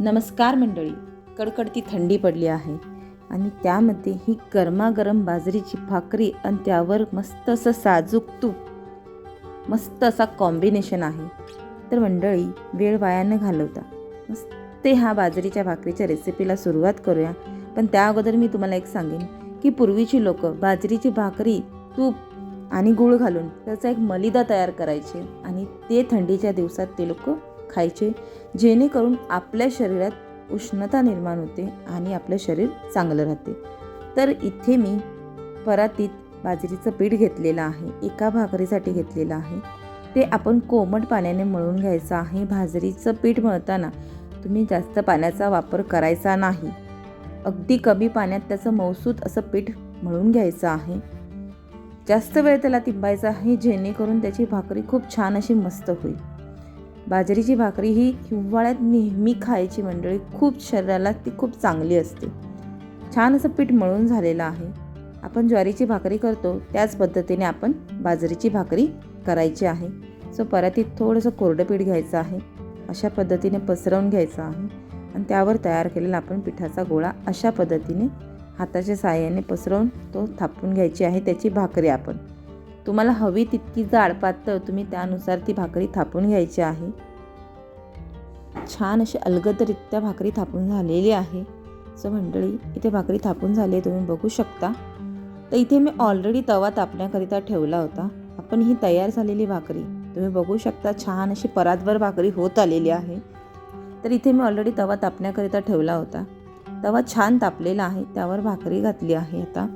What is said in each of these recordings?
नमस्कार मंडळी. कडकडती थंडी पडली आहे आणि त्यामध्ये ही गरमागरम बाजरीची भाकरी आणि त्यावर मस्त असं साजूक तूप मस्त असा कॉम्बिनेशन आहे. तर मंडळी वेळ वाया न घालवता. मस्त ह्या बाजरीच्या भाकरीच्या रेसिपीला सुरुवात करूया. पण त्या अगोदर मी तुम्हाला एक सांगेन की पूर्वीची लोक बाजरीची भाकरी तूप आणि गूळ घालून त्याचा एक मलिदा तयार करायचे आणि ते थंडीच्या दिवसात ते लोक खायचे जेणेकरून आपल्या शरीरात उष्णता निर्माण होते आणि आपलं शरीर चांगलं राहते. तर इथे मी परातीत बाजरीचं पीठ घेतलेलं आहे एका भाकरीसाठी घेतलेलं आहे. ते आपण कोमट पाण्याने मळून घ्यायचं आहे. बाजरीचं पीठ मळताना तुम्ही जास्त पाण्याचा वापर करायचा नाही. अगदी कमी पाण्यात त्याचं मौसूत असं पीठ मळून घ्यायचं आहे. जास्त वेळ त्याला तिंबायचा आहे जेणेकरून त्याची भाकरी खूप छान अशी मस्त होईल. बाजरीची भाकरी ही हिवाळ्यात नेहमी खायची मंडळी. खूप शरीराला ती खूप चांगली असते. छान असं पीठ मळून झालेलं आहे. आपण ज्वारीची भाकरी करतो त्याच पद्धतीने आपण बाजरीची भाकरी करायची आहे. सो परातीत थोडंसं कोरडं पीठ घ्यायचं आहे. अशा पद्धतीने पसरवून घ्यायचं आहे. आणि त्यावर तयार केलेला आपण पिठाचा गोळा अशा पद्धतीने हाताच्या साहाय्याने पसरवून तो थापून घ्यायची आहे. त्याची भाकरी आपण. तुम्हाला हवी तितकी जाड पातळ तुम्ही त्यानुसार ती भाकरी थापून घ्यायची आहे. छान अशी अलगदरित्या भाकरी थापून झालेली आहे. सो मंडळी इथे भाकरी थापून झाली आहे तुम्ही बघू शकता. तर इथे मी ऑलरेडी तवा तापण्याकरिता ठेवला होता. आपण ही तयार झालेली भाकरी तुम्ही बघू शकता छान अशी परातभर भाकरी होत आलेली आहे. तर इथे मी ऑलरेडी तवा तापण्याकरिता ठेवला होता. तवा छान तापलेला आहे त्यावर भाकरी घातली आहे आता.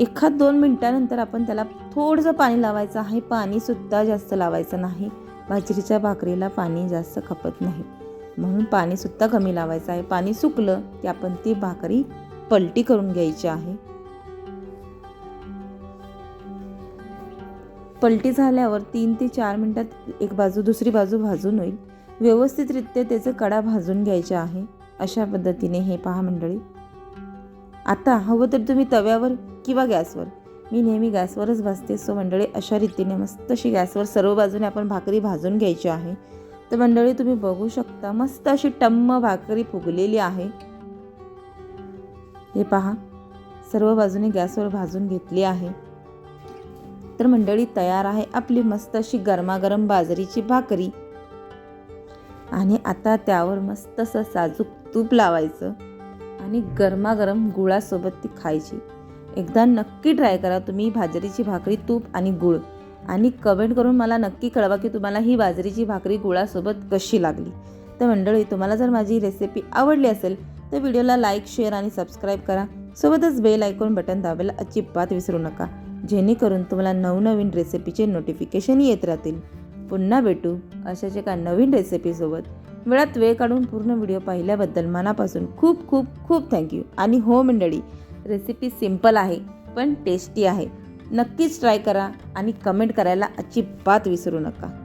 एखाद दोन मिनटानंतर आपण त्याला थोडंसं पाणी लावायचं आहे. पाणीसुद्धा जास्त लावायचं नाही. बाजरीच्या भाकरीला पाणी जास्त खपत नाही. म्हणून पाणीसुद्धा कमी लावायचं आहे. पाणी सुकलं की आपण ती भाकरी पलटी करून घ्यायची आहे. पलटी झाल्यावर तीन ते चार मिनटात एक बाजू दुसरी बाजू भाजून होईल. व्यवस्थितरित्या त्याचं कडा भाजून घ्यायचा आहे. अशा पद्धतीने हे पहा मंडळी. आता हवं तर तुम्ही तव्यावर किंवा गॅसवर. मी नेहमी गॅसवरच भाजते. सो मंडळी अशा रीतीने मस्त अशी गॅसवर सर्व बाजूने आपण भाकरी भाजून घ्यायची आहे. तर मंडळी तुम्ही बघू शकता मस्त अशी टम्म भाकरी फुगलेली आहे. हे पहा सर्व बाजूने गॅसवर भाजून घेतली आहे. तर मंडळी तयार आहे आपली मस्त अशी गरमागरम बाजरीची भाकरी. आणि आता त्यावर मस्त असं साजूक तूप लावायचं. आणि गरमागरम गुळासोबत ती खायची. एकदा नक्की ट्राय करा तुम्ही बाजरीची भाकरी तूप आणि गुळ. आणि कमेंट करून मला नक्की कळवा की तुम्हाला ही बाजरीची भाकरी गुळासोबत कशी लागली. तर मंडळी तुम्हाला जर माझी रेसिपी आवडली असेल तर व्हिडिओला लाईक शेअर आणि सबस्क्राईब करा. सोबतच बेल ऐकून बटन दाबायला अजिबात विसरू नका. जेणेकरून तुम्हाला नवनवीन रेसिपीचे नोटिफिकेशन येत राहतील. पुन्हा भेटू अशाच एका नवीन रेसिपीसोबत वेळात वेळ काढून पूर्ण व्हिडिओ पाहिल्याबद्दल मनापासून खूप खूप खूप थँक्यू आणि हो मंडळी रेसिपी सिंपल आहे पण टेस्टी आहे. नक्कीच ट्राय करा आणि कमेंट करायला अजिबात विसरू नका.